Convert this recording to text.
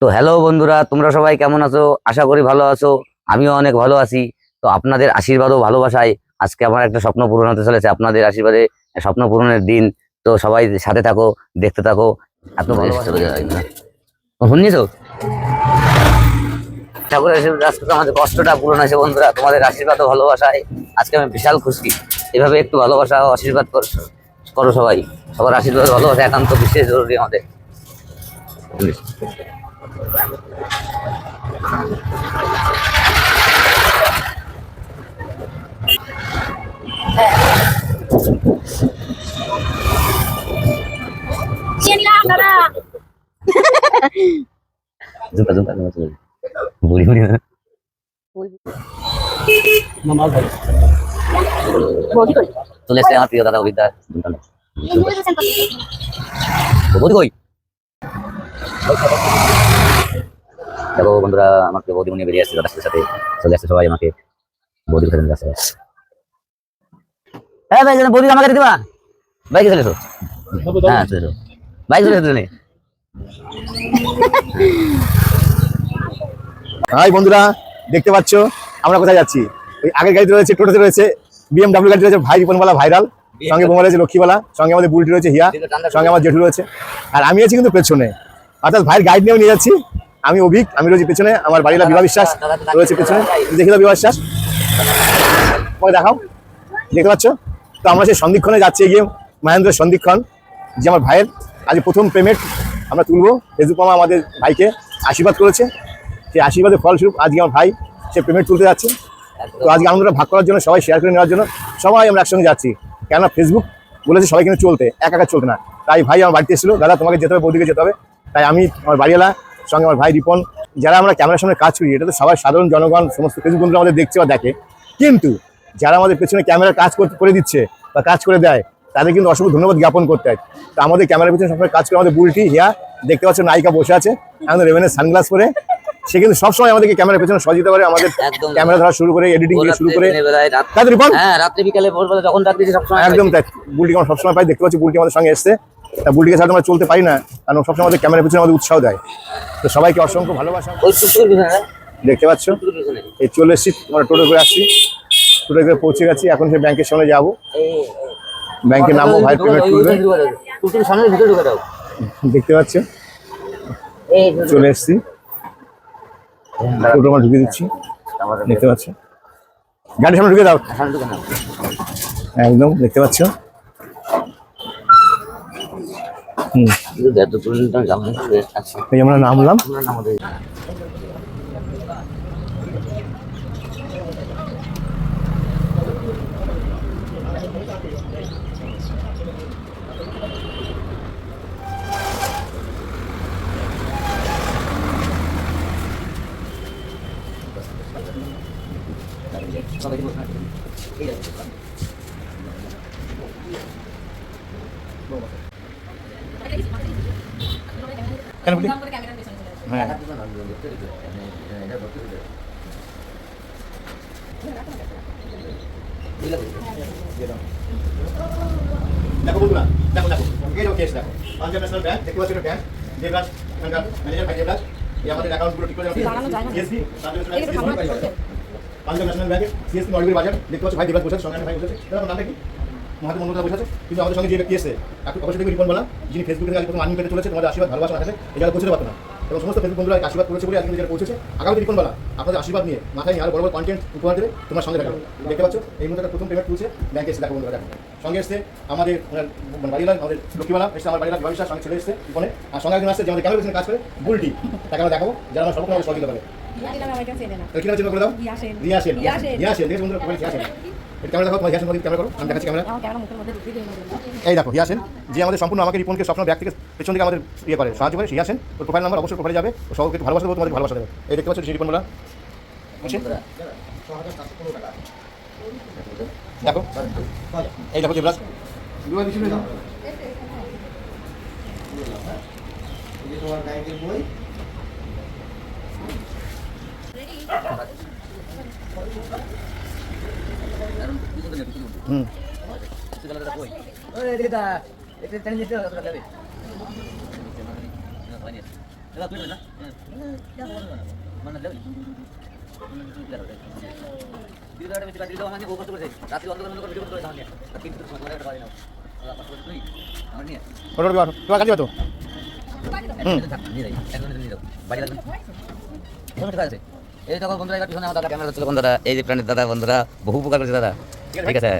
তো হ্যালো বন্ধুরা তোমরা সবাই কেমন আছো? আশা করি ভালো আছো। আমিও অনেক ভালো আছি। তো আপনাদের আশীর্বাদ ও ভালোবাসায় আজকে আমার একটা স্বপ্ন পূরণ হতে চলেছে। আপনাদের আশীর্বাদে স্বপ্ন পূরণের দিন। তো সবাই সাথে থাকো দেখতে থাকো। এত ভালোবাসা শুনিছো? ঠাকুরের আশীর্বাদ আজকে তো আমাদের কষ্টটা পূরণ হয়েছে বন্ধুরা। তোমাদের আশীর্বাদ ও ভালোবাসায় আজকে আমি বিশাল খুশি। এভাবে একটু ভালোবাসা ও আশীর্বাদ করো করো সবাই। সবার আশীর্বাদ ভালোবাসা একান্ত বিশেষ জরুরি আমাদের। চিনলাম দাদা জুমকা জুমকা জুমকা জুমকা। বুড়ি বুড়ি না বৌদি কই চলে এসছে আমার প্রিয় দাদা অভিজ্ঞতা বৌদি কই দেখো বন্ধুরা, আমাকে বৌদি মনে বেরিয়ে আসছে, দাদার সাথে চলে আসছে সবাই আমাকে। বৌদি কোথায় আসছে হ্যাঁ ভাই বৌদি আমাকে দিবা বাইকে চলে এসো। হ্যাঁ চলে এসো। বাইক চলে এসো হাই বন্ধুরা, দেখতে পাচ্ছ? আমরা কোথায় যাচ্ছি? ওই আগের গাড়িতে রয়েছে, টোটোতে রয়েছে বিএমডাব্লিউ গাড়িতে রয়েছে, ভাই রিপনওয়ালা ভাইরাল। সঙ্গে বোমা রয়েছে লক্ষ্মীওয়ালা সঙ্গে আমাদের বুলটি রয়েছে, হিয়া। সঙ্গে আমার জেঠু রয়েছে। আর আমি আছি কিন্তু পেছনে। অর্থাৎ ভাইয়ের গাইড নিয়েও নিয়ে যাচ্ছি। আমি অভিক, আমি রয়েছি পেছনে, আমার বাড়িলা বিবাহ বিশ্বাস রয়েছে পেছনে। দেখে দাও বিবাহ বিশ্বাস। তোমাকে দেখাও। দেখতে পাচ্ছ? তো আমরা সেই সন্ধিক্ষণে যাচ্ছি এগিয়ে মহেন্দ্র সন্ধিক্ষণ, যে আমার ভাইয়ের আজ প্রথম পেমেন্ট আমরা তুলবো। ফেসবুক মামা আমাদের ভাইকে আশীর্বাদ করেছে। সেই আশীর্বাদের ফলস্বরূপ আজকে আমার ভাই সে পেমেন্ট তুলতে যাচ্ছে। তো আজকে আনন্দটা ভাগ করার জন্য, সবাই শেয়ার করে নেওয়ার জন্য, সবাই আমরা একসঙ্গে যাচ্ছি। কেননা ফেসবুক বলেছে সবাই কিন্তু চলতে, একা একা চলতে না। তাই ভাই আমার বাড়িতে এসেছিল। দাদা, তোমাকে যেতে হবে, বৌদিকে যেতে হবে। তাই আমি, আমার বাড়িওয়ালা সঙ্গে আমার ভাই রিপন যারা আমরা ক্যামেরার সামনে কাজ করি এটা তো সবাই সাধারণ জনগণ সমস্ত ফেসবুক বন্ধুরা আমাদের দেখছে বা দেখে। কিন্তু যারা আমাদের পেছনে ক্যামেরা কাজ করে দিচ্ছে বা কাজ করে দেয় তাদের কিন্তু অসংখ্য ধন্যবাদ জ্ঞাপন করতে হয়। তো আমাদের ক্যামেরার পেছনে সবসময় কাজ করে আমাদের বুলটি হিয়া দেখতে পাচ্ছ নায়িকা বসে আছে আমাদের রেভেনের সানগ্লাস পরে। সে কিন্তু সবসময় আমাদেরকে ক্যামেরার পেছনে সজিতে পারে আমাদের ক্যামেরা ধরা শুরু করে এডিটিং থেকে শুরু করে। রিপন হ্যাঁ রাত্রে বিকালে যখন ডাক দিয়েছি সবসময় একদম তাই। বুলটিকে আমরা সবসময় পাই দেখতে পাচ্ছি বুলটি আমাদের সঙ্গে এসছে। তা বুলটিকে ছাড়া আমরা চলতে পারি না, কারণ সবসময় আমাদের ক্যামেরার পিছনে আমাদের উৎসাহ দেয়। তো সবাইকে অসংখ্য ভালোবাসা? দেখতে পাচ্ছ? এই চলে এসছি, আমরা টোটো করে আসছি। টোটো করে পৌঁছে গেছি, এখন সে ব্যাংকের সামনে যাব। ব্যাংকে নামবো ভাই পেমেন্ট দাও। দেখতে পাচ্ছ? চলে এসছি। টোটো আমরা ঢুকে দিচ্ছি। দেখতে পাচ্ছ? গাড়ির সামনে ঢুকে দাও। একদম, দেখতে পাচ্ছ হুম কিন্তু দেড় দু কিলোমিটার আমি যাব না। আচ্ছা, এই আমরা নামলাম আমরা নামাতে কেন বলি? হ্যাঁ। দেখো বন্ধুরা দেখো দেখো। এই দেখো কেস দেখো। পাঞ্জাব ন্যাশনাল ব্যাংক দেখতে পাচ্ছ ব্যাংক দেবরাজ এখানকার ম্যানেজার ভাই দেবরাজ এই আমাদের অ্যাকাউন্ট পুরো ঠিক করে যে চলছে। পাঞ্জাব ন্যাশনাল ব্যাংকের সিএসপি নলবির বাজার দেখতে পাচ্ছ ভাই দেবরাজ বসে সঙ্গে ভাই বসে আছে দাদা আপনার নামটা কি? মহাদেব মন্ডল বসে আছে। কিন্তু আমাদের সঙ্গে যে ব্যক্তি এসে আপনি অবশ্যই রিপন বলা যিনি ফেসবুক আজ প্রথম আর্নিং পেতে চলেছে, তোমাদের আশীর্বাদ, ভালোবাসা না থাকে এই জায়গায় পৌঁছতে পারতো না। এবং সমস্ত ফেসবুক বন্ধুরা আশীর্বাদ করেছে বলে আজকে যারা পৌঁছেছে। আগামী রিপন বলা, আপনাদের আশীর্বাদ নিয়ে মাথায় নিয়ে আরও বড় বড় কন্টেন্ট উপহার দেবে, তোমার সঙ্গে দেখা দেখতে পাচ্ছ, এই মুহূর্তে প্রথম পেমেন্ট তুলছে ব্যাংকে এসে দেখো বন্ধুরা, দেখো। সঙ্গে এসছে আমাদের মানে বাড়িওয়ালা, আমাদের লক্ষ্মীওয়ালা এসছে আমার বাড়িওয়ালা ব্যবসা সঙ্গে ছেলে এসছে, ফোনে। আর সঙ্গে একজন আসছে, যে আমাদের ক্যামেরা কাজ করে, বুলটি। তাকে আমরা দেখাবো, যারা আমার সর্বক্ষণ সহযোগিতা করে। কি নাম চিন্তা করে দাও? ইয়া সেন রিয়া সেন ইয়া সেন। রিয়া সেন দেখেছ বন্ধুরা মোবাইল রিয়া সেন এটা ক্যামেরা দেখো তোমার রিয়া সেন ক্যামেরা করো। আমি দেখাচ্ছি ক্যামেরা। এই দেখো হিয়াসেন যে আমাদের সম্পূর্ণ আমাকে রিপনকে সবসময় ব্যাগ থেকে পেছন থেকে আমাদের ইয়ে করে সাহায্য করে হিয়াসেন ওর প্রোফাইল নাম্বার অবশ্যই প্রোফাইলে যাবে। ও সবাইকে ভালোবাসা দেবো তোমাদের ভালোবাসা দেবে। এই দেখতে পাচ্ছ রিপন বলা দেখো। এই দেখো দেবরাজ হুম ফটো তোমার কাছে কত এই দেখো বন্ধুরা, এবার পিছনে আমার দাদা ক্যামেরা হচ্ছিল বন্ধুরা, এই যে প্রাণীর দাদা বন্ধুরা, বহু উপকার করেছে দাদা। ঠিক আছে?